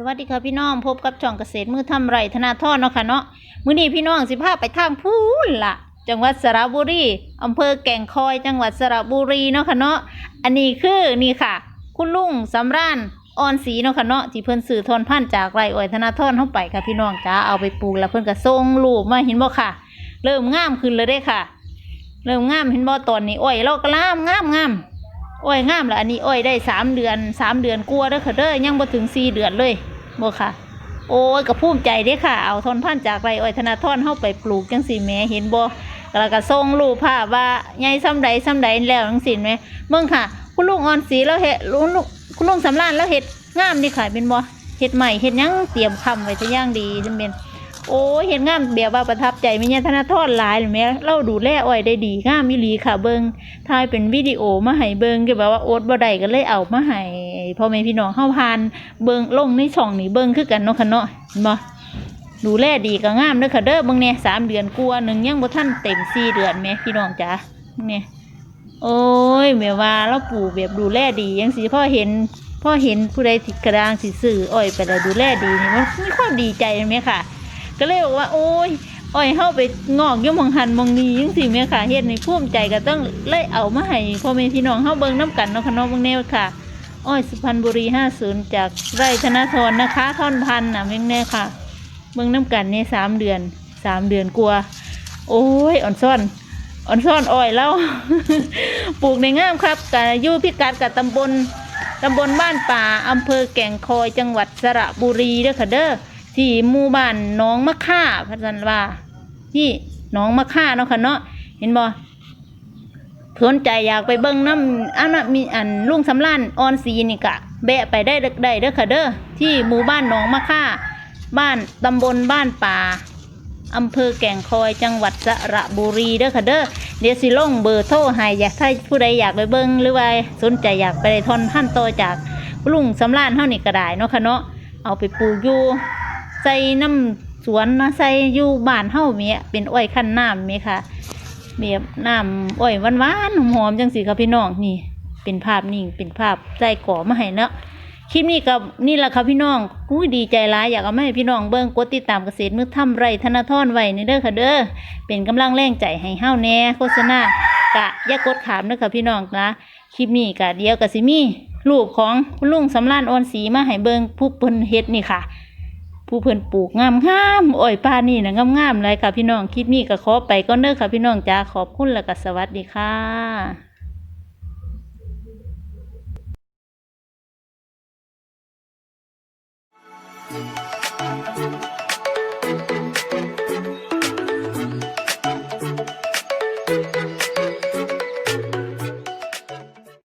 สวัสดีค่ะพี่น้องพบกับช่องเกษตรมือทำไรธนาทรเนาะค่ะเนาะมื้อนี้พี่น้องสิพาไปทางพูนล่ะจังหวัดสระบุรีอำเภอแก่งคอยจังหวัดสระบุรีเนาะค่ะเนาะอันนี้คือนี่ค่ะ คุณลุงสำราญอ่อนสีเนาะค่ะเนาะที่เพิ่นสื่อทอนพันจากไรอ้อยธนาทรเข้าไปค่ะพี่น้องจ้าเอาไปปลูกแล้วเพิ่นก็ส่งลูกมาเห็นบ่ค่ะ เริ่มงามขึ้นเลยเด้ค่ะ เริ่มงามเห็นบ่ตอนนี้อ้อยเราก็งามงามงาม อ้อยงามล้วอันนี้อ้อยได้สามเดือนสามเดือนกลัวเด้อค่ะเด้อยังบ่ถึงสี่เดือนเลยบ่ค่ะ โอ้ยก็ภูมิใจเด้ค่ะ เอาทนพันจากไรอ้อยธนาทรเฮาไปปลูกจังสี่แม่เห็นบ่แล้วก็ส่งรูปภาพว่าใหญ่ซ้ำใดซ้ำใดแล้วจังซี่แหมเบิ่งค่ะ คุณลุงอ่อนสีแล้วเฮ็ดลุงลุงคุณลุงสำรานแล้วเฮ็ดงามนี่ค่ะเป็นบ่เฮ็ดใหม่เฮ็ดยังเตรียมคำไว้ซะอย่างดีจังเป็น โอ้เฮ็ดงามแบบว่าประทับใจแม่ยธนาทรหลายเลยแม่เราดูแลอ้อยได้ดีงามอีหลีค่ะเบิงถ่ายเป็นวิดีโอมาให้เบิงก็แบบว่าโอ๊ตบ่ได้ก็เลยเอามาให้พ่อแม่พี่น้องเฮาผ่านเบิงลงในช่องนี่เบิงคือกันเนาะค่ะเนาะเห็นบ่ดูแลดีก็งามเด้อค่ะเด้อเบิงเนี่ยสามเดือนกว่าหนึ่งยังบ่ทันเต็มสี่เดือนแหม่พี่น้องจ๋าเนี่ยโอ้ยแม่ว่าเราปลูกแบบดูแลดีจังสิพ่อเห็นพ่อเห็นผู้ใดติดกระดางสิซื้ออ้อยไปแล้วดูแลดีนี่มันมีความดีใจไหมค่ะ ก็เลยบอกว่า โอ้ยอ้อยเฮาไปงอกยู่มองหันมองนี้จังซี่แม่ค่ะเฮ็ดให้ภูมิใจก็ต้องเลยเอามาให้พ่อแม่พี่น้องเฮาเบิ่งนํกันเนาะค่ะนาะเบิ่งแนวค่ะ อ้อยสุพรรณบุรี50จากไร่ธนทรนะคะ ท่อนพันน่ะเบิ่งแน่ค่ะ เบิ่งนํกันในี่3เดือน3เดือนกว่าโอ้ยอ่อนซ่อนอ่อนซ่อนอ้อยแล้วปลูกในงามครับกะอยู่พิกัดกับตำบลตำบลบ้านป่าอำเภอแก่งคอยจังหวัดสระบุรีเด้อค่ะเด้อ ที่หมู่บ้านหน้องมะค่าพัฒนว่า ที่หน้องมะค่าเนาะค่ะเนาะเห็นบ่สนใจอยากไปเบิ่งน้ำอันมีอันลุงสำล้านออนสีนี่กะแบะไปได้เด้ได้เด้อค่ะเด้อที่หมู่บ้านหนองมะค่า บ้านตำบลบ้านป่าอำเภอแก่งคอยจังหวัดสระบุรีเด้อค่ะเด้อเดี๋ยวสิลงเบอร์โทรให้อยากถ้าผู้ใดอยากไปเบิ่งหรือว่าสนใจอยากไปทอนพันต่อจากลุงสำล้านเฮานี่ก็ได้เนาะค่ะเนาะเอาไปปลูกอยู่ ใส่น้ำสวนนะใส่อยู่บ้านเฮาเมียเป็นอ้อยขั้นน้ำเมียค่ะแบบน้ำอ้อยหวานๆหอมๆจังสิค่ะพี่น้องนี่ เป็นภาพนิ่งเป็นภาพใส่ก่อมาให้เนาะคลิปนี้กับนี่แหละค่ะพี่น้องอุ้ดีใจร้ายอยากเอามาให้พี่น้องเบิ่งกดติดตามเกษตรมือทำไรธนาทรไว้ในเด้อค่ะเด้อเป็นกำลังแรงใจให้เฮาแหน่โฆษณากะอย่ากดขามเด้อค่ะพี่น้องนะคลิปนี้กะเดียวกะสิมี่รูปของคุณลุงสำรานอ่อนสีมาให้เบิ่งผู้เพิ่นเฮ็ดนี่ค่ะ ผู้เพิ่นปลูกงามงามอ้อยป้านี่นะงามงามเลยค่ะพี่น้องคลิปนี้ก็ขอไปก็เด้อค่ะพี่น้องจ้าขอบคุณแล้วก็สวัสดีค่ะ